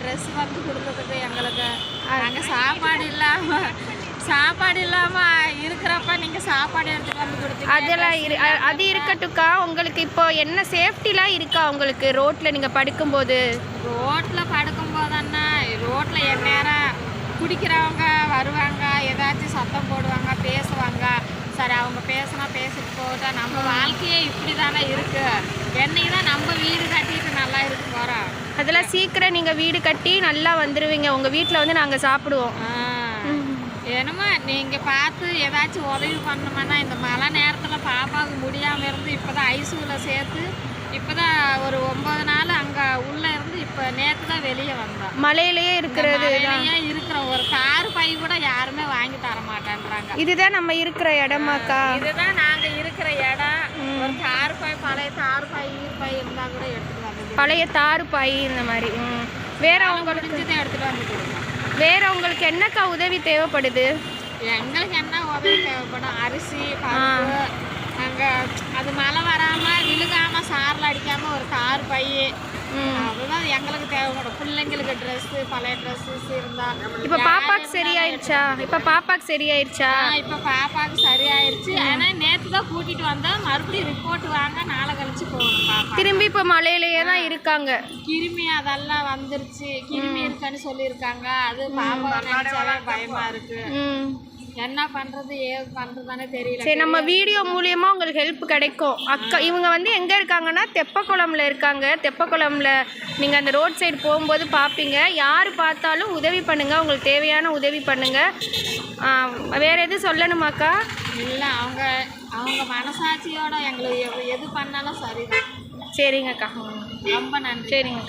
Dress வந்து கொடுத்ததுக்கு எங்களுக்கு நாங்கள் சாப்பாடு இல்லாமல் சாப்பாடு இல்லாமல் இருக்கிறப்ப நீங்கள் சாப்பாடு எடுத்துட்டு வந்து கொடுத்தீங்க. அதெல்லாம் இரு அது இருக்கட்டும்க்கா. உங்களுக்கு இப்போ என்ன சேஃப்டிலாம் இருக்கா உங்களுக்கு? ரோட்டில் நீங்கள் படுக்கும்போது. ரோட்டில் படுக்கும்போதன்னா ரோட்டில் எந்நேரம் குடிக்கிறவங்க வருவாங்க ஏதாச்சும் சத்தம் போடுவாங்க பேசுவாங்க. சரி அவங்க பேசினா பேசிட்டு போட்டா நம்ம வாழ்க்கையே இப்படி தானே இருக்கு. என்னைக்கு தான் நம்ம வீடு கட்டிட்டு நல்லா இருக்க போகிறோம் அதெல்லாம் சீக்கிரம் நீங்கள் வீடு கட்டி நல்லா வந்துடுவீங்க உங்கள் வீட்டில் வந்து நாங்கள் சாப்பிடுவோம். என்னமோ நீங்கள் பார்த்து ஏதாச்சும் உதவி பண்ணணுமான்னா இந்த மழை நேரத்தில் பாப்பாவுக்கு முடியாமல் இருந்து இப்போ தான் ஐசியூவில் சேர்த்து இப்போ தான் ஒரு ஒம்பது நாள் அங்கே உள்ளே இருந்து இப்போ நேற்று தான் வெளியே வந்தோம். மலையிலேயே இருக்கிறது மழையிலேயே இருக்கிற ஒரு கார் பை கூட யாருமே வாங்கி தர மாட்டேன்றாங்க. இதுதான் நம்ம இருக்கிற இடமாக்கா இதுதான் நாங்க இருக்கிற இடம். ஒரு கார் பை பழைய தார் பை பை இருந்தா கூட வந்து பழைய தாறு பாய் இந்த மாதிரி. ம். வேற உங்களுக்கு முடிஞ்சதை எடுத்துட்டு வந்து கொடுங்க. வேற உங்களுக்கு என்னக்கா உதவி தேவைப்படுது? எங்களுக்கு என்ன உதவி தேவைப்படும்? அரிசி அங்க அது மழை வராம விழுகாம சாரில் அடிக்காம ஒரு கார் பை. அதுதான் எங்களுக்கு தேவைப்படும். பிள்ளைங்களுக்கு ட்ரெஸ் பழைய ட்ரெஸ்ஸஸ் இருந்தா இப்போ பாப்பாக்கு சரியாயிருச்சா? இப்போ பாப்பாக்கு சரியாயிருச்சா? இப்ப பாப்பாக்கு சரியாயிருச்சு. ஆனா நேத்து தான் கூட்டிட்டு வந்தோம் மறுபடியும் ரிப்போர்ட் வாங்க நாளை கழிச்சு போகணும். திரும்பி இப்போ மலையிலேயே தான் இருக்காங்க. கிருமி அதெல்லாம் வந்துருச்சு. கிருமி இருக்குன்னு சொல்லியிருக்காங்க. அது பாப்பா நினைச்சாவே பயமா இருக்கு. ம். என்ன பண்றது ஏது பண்றதுதானே தெரியல. சரி நம்ம வீடியோ மூலியமா உங்களுக்கு ஹெல்ப் கிடைக்கும். அக்கா இவங்க வந்து எங்க இருக்காங்கன்னா தெப்பக்குளம்ல இருக்காங்க. தெப்பக்குளம்ல நீங்க அந்த ரோட் சைடு போகும்போது பார்ப்பீங்க யார் பார்த்தாலும் உதவி பண்ணுங்க. உங்களுக்கு தேவையான உதவி பண்ணுங்க. வேற எதுவும் சொல்லணுமாக்கா இல்ல அவங்க அவங்க மனசாட்சியோட எங்களுக்கு எது- எது பண்ணாலும் சரிதான். சரிங்கக்கா. ரொம்ப நன்றி. சரிங்க.